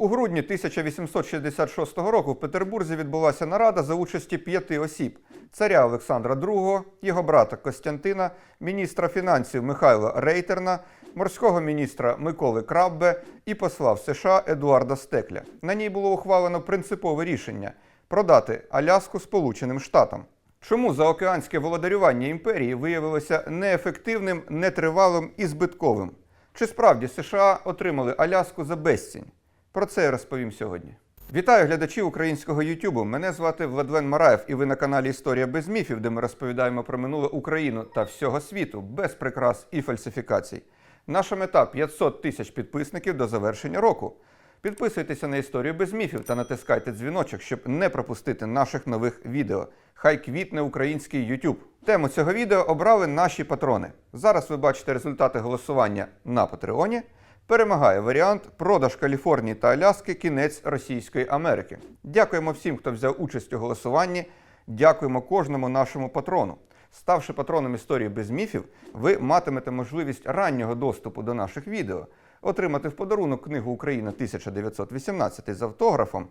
У грудні 1866 року в Петербурзі відбулася нарада за участі п'яти осіб: царя Олександра II, його брата Костянтина, міністра фінансів Михайла Рейтерна, морського міністра Миколи Краббе і посла в США Едуарда Стекля. На ній було ухвалено принципове рішення продати Аляску Сполученим Штатам. Чому заокеанське володарювання імперії виявилося неефективним, нетривалим і збитковим? Чи справді США отримали Аляску за безцінь? Про це я розповім сьогодні. Вітаю глядачів українського Ютубу. Мене звати Владлен Мараєв, і ви на каналі Історія без міфів, де ми розповідаємо про минуле Україну та всього світу без прикрас і фальсифікацій. Наша мета 500 тисяч підписників до завершення року. Підписуйтеся на історію без міфів та натискайте дзвіночок, щоб не пропустити наших нових відео. Хай квітне український YouTube. Тему цього відео обрали наші патрони. Зараз ви бачите результати голосування на Патреоні. Перемагає варіант продаж Каліфорнії та Аляски кінець Російської Америки. Дякуємо всім, хто взяв участь у голосуванні. Дякуємо кожному нашому патрону. Ставши патроном історії без міфів, ви матимете можливість раннього доступу до наших відео, отримати в подарунок книгу Україна 1918 з автографом,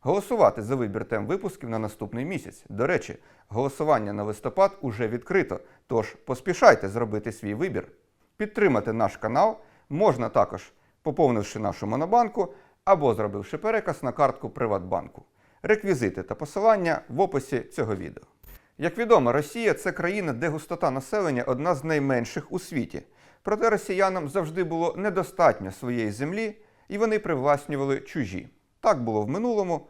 голосувати за вибір тем випусків на наступний місяць. До речі, голосування на листопад уже відкрито, тож поспішайте зробити свій вибір. Підтримати наш канал можна також, поповнивши нашу монобанку або зробивши переказ на картку Приватбанку. Реквізити та посилання в описі цього відео. Як відомо, Росія це країна, де густота населення одна з найменших у світі. Проте росіянам завжди було недостатньо своєї землі, і вони привласнювали чужі. Так було в минулому,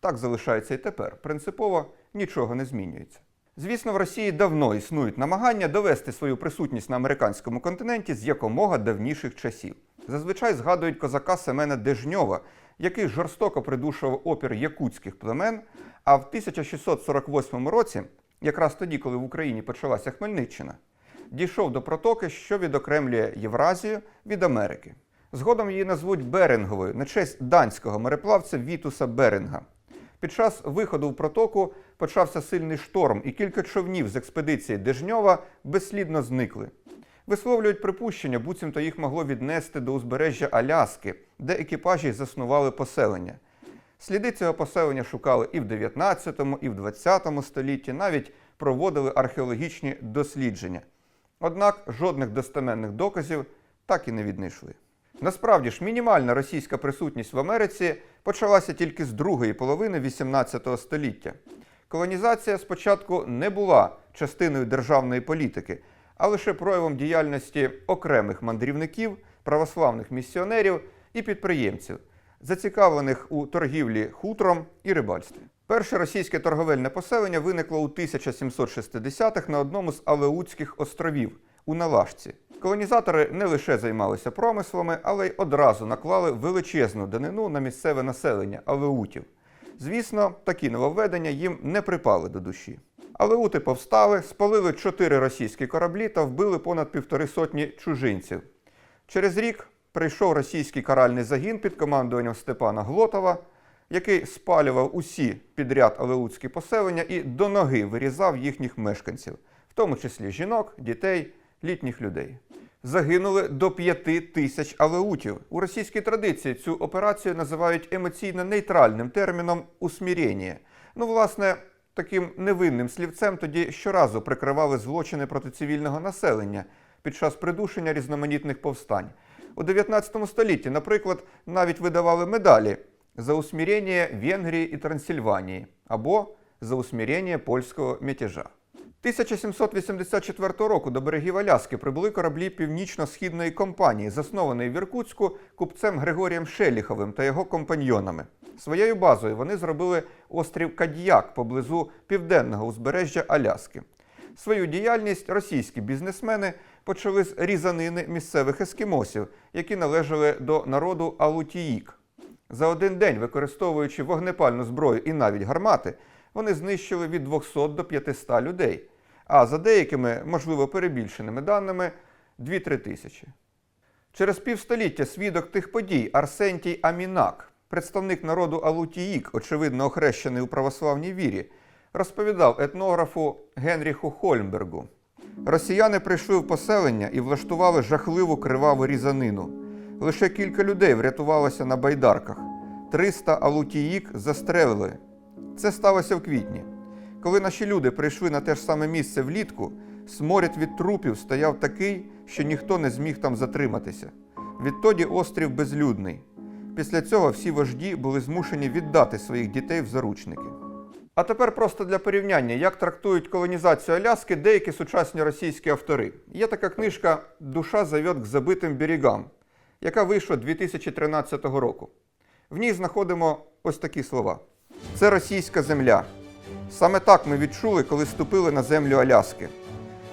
так залишається і тепер. Принципово нічого не змінюється. Звісно, в Росії давно існують намагання довести свою присутність на американському континенті з якомога давніших часів. Зазвичай згадують козака Семена Дежньова, який жорстоко придушував опір якутських племен. А в 1648 році, якраз тоді, коли в Україні почалася Хмельниччина, дійшов до протоки, що відокремлює Євразію від Америки. Згодом її назвуть Беринговою на честь данського мореплавця Вітуса Беринга. Під час виходу в протоку почався сильний шторм, і кілька човнів з експедиції Дежньова безслідно зникли. Висловлюють припущення, буцімто їх могло віднести до узбережжя Аляски, де екіпажі заснували поселення. Сліди цього поселення шукали і в 19, і в 20 столітті, навіть проводили археологічні дослідження. Однак жодних достеменних доказів так і не віднайшли. Насправді ж, мінімальна російська присутність в Америці почалася тільки з другої половини XVIII століття. Колонізація спочатку не була частиною державної політики, а лише проявом діяльності окремих мандрівників, православних місіонерів і підприємців, зацікавлених у торгівлі хутром і рибальстві. Перше російське торговельне поселення виникло у 1760-х на одному з Алеутських островів у Налашці. Колонізатори не лише займалися промислами, але й одразу наклали величезну данину на місцеве населення алеутів. Звісно, такі нововведення їм не припали до душі. Алеути повстали, спалили чотири російські кораблі та вбили понад півтори сотні чужинців. Через рік прийшов російський каральний загін під командуванням Степана Глотова, який спалював усі підряд алеутські поселення і до ноги вирізав їхніх мешканців, в тому числі жінок, дітей, літніх людей. Загинули до п'яти тисяч алеутів. У російській традиції цю операцію називають емоційно нейтральним терміном усмірення. Ну, власне, таким невинним слівцем тоді щоразу прикривали злочини проти цивільного населення під час придушення різноманітних повстань. У 19 столітті, наприклад, навіть видавали медалі за усмірення Венгрії і Трансильванії або за усмірення польського мятежа. 1784 року до берегів Аляски прибули кораблі Північно-східної компанії, заснованої в Іркутську купцем Григорієм Шеліховим та його компаньйонами. Своєю базою вони зробили острів Кадьяк поблизу південного узбережжя Аляски. Свою діяльність російські бізнесмени почали з різанини місцевих ескімосів, які належали до народу Алутіїк. За один день, використовуючи вогнепальну зброю і навіть гармати, вони знищили від 200 до 500 людей, а за деякими, можливо, перебільшеними даними 2-3 тисячі. Через півстоліття свідок тих подій Арсентій Амінак, представник народу Алутіїк, очевидно охрещений у православній вірі, розповідав етнографу Генріху Хольмбергу. Росіяни прийшли в поселення і влаштували жахливу криваву різанину. Лише кілька людей врятувалося на байдарках. 300 алутіїк застрелили. Це сталося в квітні. Коли наші люди прийшли на те ж саме місце влітку, сморід від трупів стояв такий, що ніхто не зміг там затриматися. Відтоді острів безлюдний. Після цього всі вожді були змушені віддати своїх дітей в заручники. А тепер просто для порівняння, як трактують колонізацію Аляски деякі сучасні російські автори. Є така книжка Душа зовет к забитим берегам, яка вийшла 2013 року. В ній знаходимо ось такі слова: це російська земля. Саме так ми відчули, коли ступили на землю Аляски.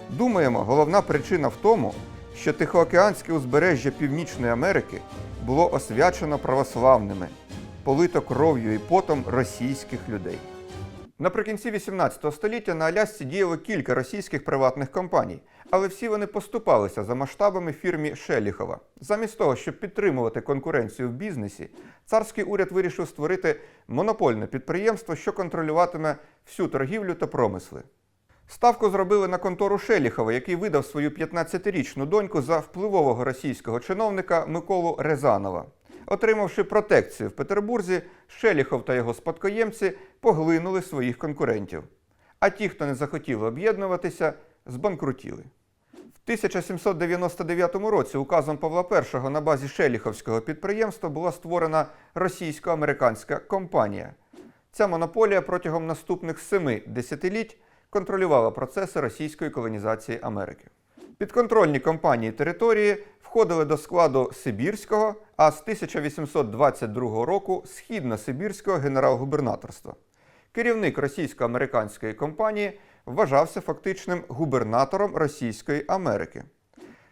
Думаємо, головна причина в тому, що Тихоокеанське узбережжя Північної Америки було освячено православними, полито кров'ю і потом російських людей. Наприкінці 18 століття на Алясці діяло кілька російських приватних компаній, але всі вони поступалися за масштабами фірмі Шеліхова. Замість того, щоб підтримувати конкуренцію в бізнесі, царський уряд вирішив створити монопольне підприємство, що контролюватиме всю торгівлю та промисли. Ставку зробили на контору Шеліхова, який видав свою 15-річну доньку за впливового російського чиновника Миколу Резанова. Отримавши протекцію в Петербурзі, Шеліхов та його спадкоємці поглинули своїх конкурентів. А ті, хто не захотіли об'єднуватися, збанкрутіли. В 1799 році указом Павла І на базі Шеліховського підприємства була створена російсько-американська компанія. Ця монополія протягом наступних семи десятиліть контролювала процеси російської колонізації Америки. Підконтрольні компанії території входили до складу Сибірського, а з 1822 року Східно-Сибірського генерал-губернаторства. Керівник російсько-американської компанії вважався фактичним губернатором Російської Америки.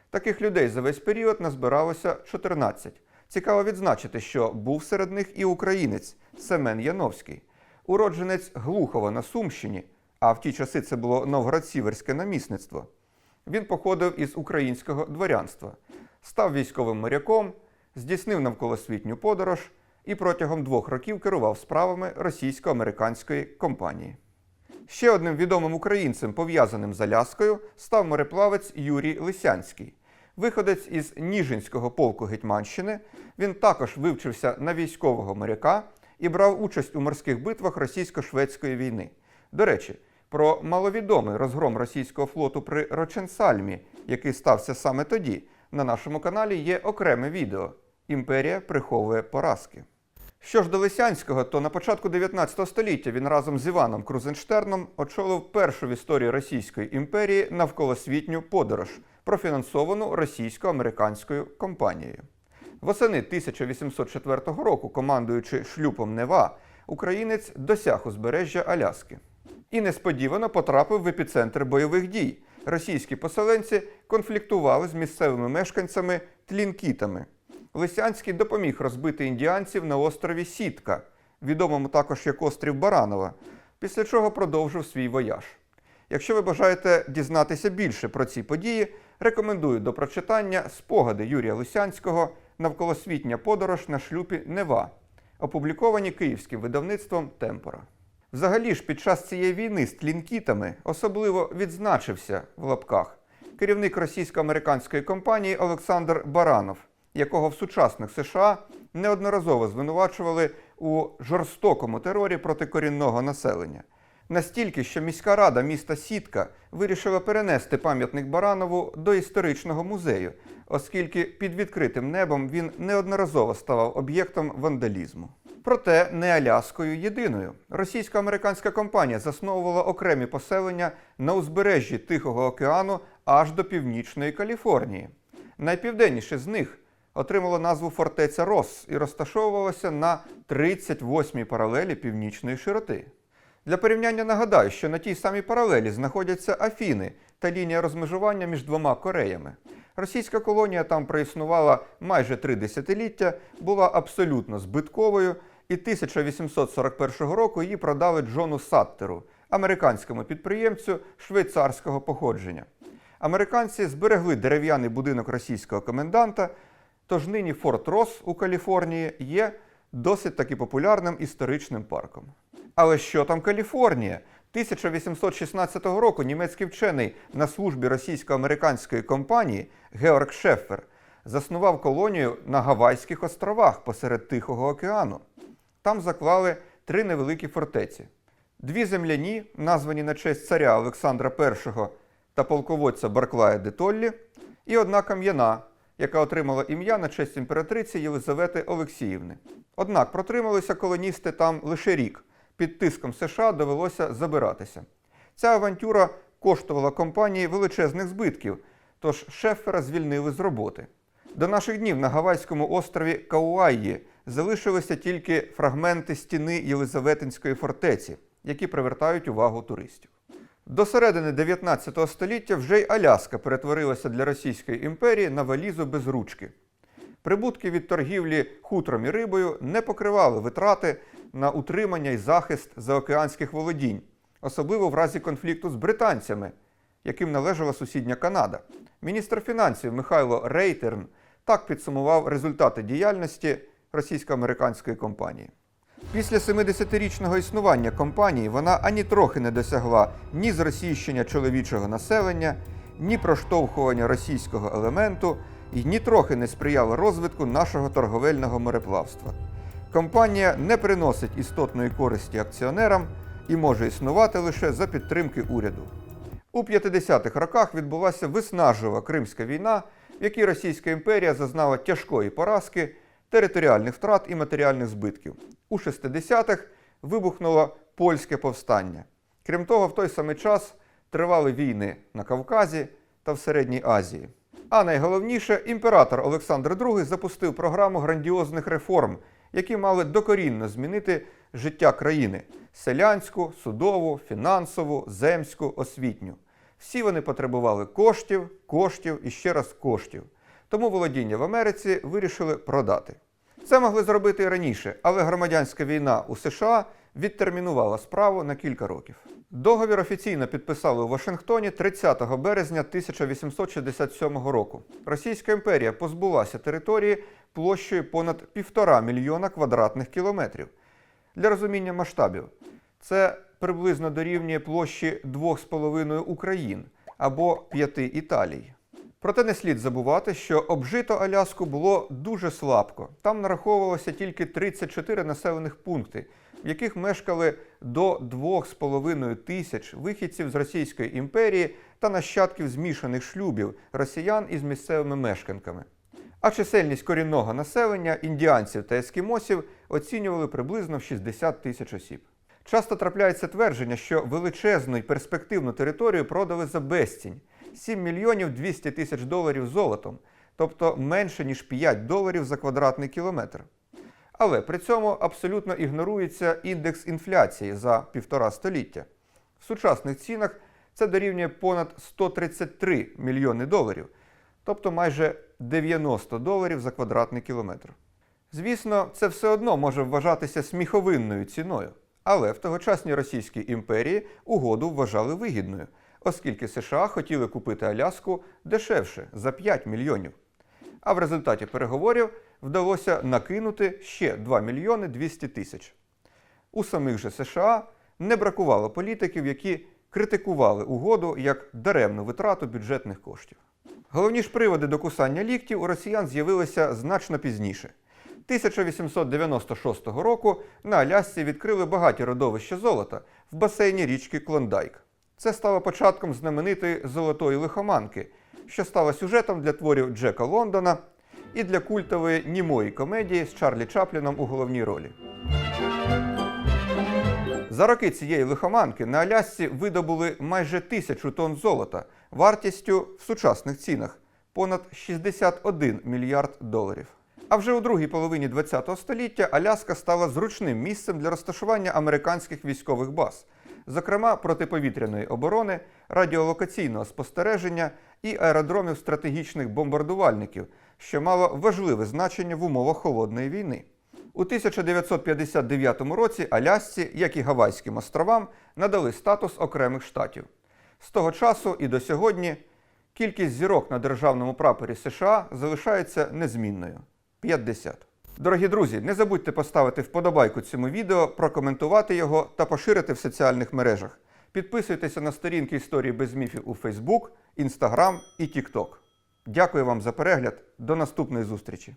Таких людей за весь період назбиралося 14. Цікаво відзначити, що був серед них і українець Семен Яновський, уродженець Глухова на Сумщині, а в ті часи це було Новгород-Сіверське намісництво. Він походив із українського дворянства, став військовим моряком, здійснив навколосвітню подорож і протягом двох років керував справами російсько-американської компанії. Ще одним відомим українцем, пов'язаним з Аляскою, став мореплавець Юрій Лисянський. Виходець із Ніжинського полку Гетьманщини, він також вивчився на військового моряка і брав участь у морських битвах російсько-шведської війни. До речі, про маловідомий розгром російського флоту при Роченсальмі, який стався саме тоді, на нашому каналі є окреме відео Імперія приховує поразки. Що ж до Лисянського, то на початку 19 століття він разом з Іваном Крузенштерном очолив першу в історії Російської імперії навколосвітню подорож, профінансовану російсько-американською компанією. Восени 1804 року, командуючи шлюпом Нева, українець досяг узбережжя Аляски і несподівано потрапив в епіцентр бойових дій. Російські поселенці конфліктували з місцевими мешканцями тлінкітами. Лисянський допоміг розбити індіанців на острові Сітка, відомому також як острів Баранова, після чого продовжив свій вояж. Якщо ви бажаєте дізнатися більше про ці події, рекомендую до прочитання спогади Юрія Лисянського Навколосвітня подорож на шлюпі Нева, опубліковані київським видавництвом Темпора. Взагалі ж під час цієї війни з тлінкітами особливо відзначився в лапках керівник російсько-американської компанії Олександр Баранов, якого в сучасних США неодноразово звинувачували у жорстокому терорі проти корінного населення. Настільки, що міська рада міста Сітка вирішила перенести пам'ятник Баранову до історичного музею, оскільки під відкритим небом він неодноразово ставав об'єктом вандалізму. Проте не Аляскою єдиною. Російсько-американська компанія засновувала окремі поселення на узбережжі Тихого океану аж до північної Каліфорнії. Найпівденніше з них отримало назву фортеця Рос і розташовувалося на 38-й паралелі північної широти. Для порівняння нагадаю, що на тій самій паралелі знаходяться Афіни та лінія розмежування між двома Кореями. Російська колонія там проіснувала майже три десятиліття, була абсолютно збитковою, і 1841 року її продали Джону Саттеру, американському підприємцю швейцарського походження. Американці зберегли дерев'яний будинок російського коменданта, тож нині Форт Рос у Каліфорнії є досить таки популярним історичним парком. Але що там Каліфорнія? 1816 року німецький вчений на службі російсько-американської компанії Георг Шеффер заснував колонію на Гавайських островах посеред Тихого океану. Там заклали три невеликі фортеці: дві земляні, названі на честь царя Олександра І та полководця Барклая де Толлі, і одна кам'яна, яка отримала ім'я на честь імператриці Єлизавети Олексіївни. Однак протрималися колоністи там лише рік. Під тиском США довелося забиратися. Ця авантюра коштувала компанії величезних збитків, тож Шеффера звільнили з роботи. До наших днів на Гавайському острові Кауаї залишилися тільки фрагменти стіни Єлизаветинської фортеці, які привертають увагу туристів. До середини 19 століття вже й Аляска перетворилася для Російської імперії на валізу без ручки. Прибутки від торгівлі хутром і рибою не покривали витрати на утримання і захист заокеанських володінь, особливо в разі конфлікту з британцями, яким належала сусідня Канада. Міністр фінансів Михайло Рейтерн так підсумував результати діяльності російсько-американської компанії. Після 70-річного існування компанії вона ані трохи не досягла ні зросійщення чоловічого населення, ні проштовхування російського елементу і ні трохи не сприяла розвитку нашого торговельного мореплавства. Компанія не приносить істотної користі акціонерам і може існувати лише за підтримки уряду. У 50-х роках відбулася виснажлива Кримська війна, в якій Російська імперія зазнала тяжкої поразки, територіальних втрат і матеріальних збитків. У 60-х вибухнуло польське повстання. Крім того, в той самий час тривали війни на Кавказі та в Середній Азії. А найголовніше, імператор Олександр II запустив програму грандіозних реформ, які мали докорінно змінити життя країни селянську, судову, фінансову, земську, освітню. Всі вони потребували коштів, коштів і ще раз коштів. Тому володіння в Америці вирішили продати. Це могли зробити і раніше, але громадянська війна у США відтермінувала справу на кілька років. Договір офіційно підписали у Вашингтоні 30 березня 1867 року. Російська імперія позбулася території площею понад півтора мільйона квадратних кілометрів. Для розуміння масштабів, це приблизно дорівнює площі 2,5 Україн або 5 Італій. Проте не слід забувати, що обжито Аляску було дуже слабко. Там нараховувалося тільки 34 населених пункти, в яких мешкали до 2,5 тисяч вихідців з Російської імперії та нащадків змішаних шлюбів росіян із місцевими мешканками. А чисельність корінного населення, індіанців та ескімосів оцінювали приблизно в 60 тисяч осіб. Часто трапляється твердження, що величезну і перспективну територію продали за безцінь 7 мільйонів 200 тисяч доларів золотом, тобто менше ніж 5 доларів за квадратний кілометр. Але при цьому абсолютно ігнорується індекс інфляції за півтора століття. В сучасних цінах це дорівнює понад 133 мільйони доларів, тобто майже 90 доларів за квадратний кілометр. Звісно, це все одно може вважатися сміховинною ціною, але в тогочасній Російській імперії угоду вважали вигідною, оскільки США хотіли купити Аляску дешевше за 5 мільйонів. А в результаті переговорів вдалося накинути ще 2 мільйони 200 тисяч. У самих же США не бракувало політиків, які критикували угоду як даремну витрату бюджетних коштів. Головні ж приводи до кусання ліктів у росіян з'явилися значно пізніше. 1896 року на Алясці відкрили багаті родовища золота в басейні річки Клондайк. Це стало початком знаменитої золотої лихоманки, що стала сюжетом для творів Джека Лондона і для культової німої комедії з Чарлі Чапліном у головній ролі. За роки цієї лихоманки на Алясці видобули майже тисячу тонн золота вартістю в сучасних цінах понад 61 мільярд доларів. А вже у другій половині ХХ століття Аляска стала зручним місцем для розташування американських військових баз, зокрема протиповітряної оборони, радіолокаційного спостереження і аеродромів стратегічних бомбардувальників, що мало важливе значення в умовах холодної війни. У 1959 році Алясці, як і Гавайським островам, надали статус окремих штатів. З того часу і до сьогодні кількість зірок на державному прапорі США залишається незмінною 50. Дорогі друзі, не забудьте поставити вподобайку цьому відео, прокоментувати його та поширити в соціальних мережах. Підписуйтеся на сторінки історії без міфів у Facebook, Instagram і TikTok. Дякую вам за перегляд. До наступної зустрічі!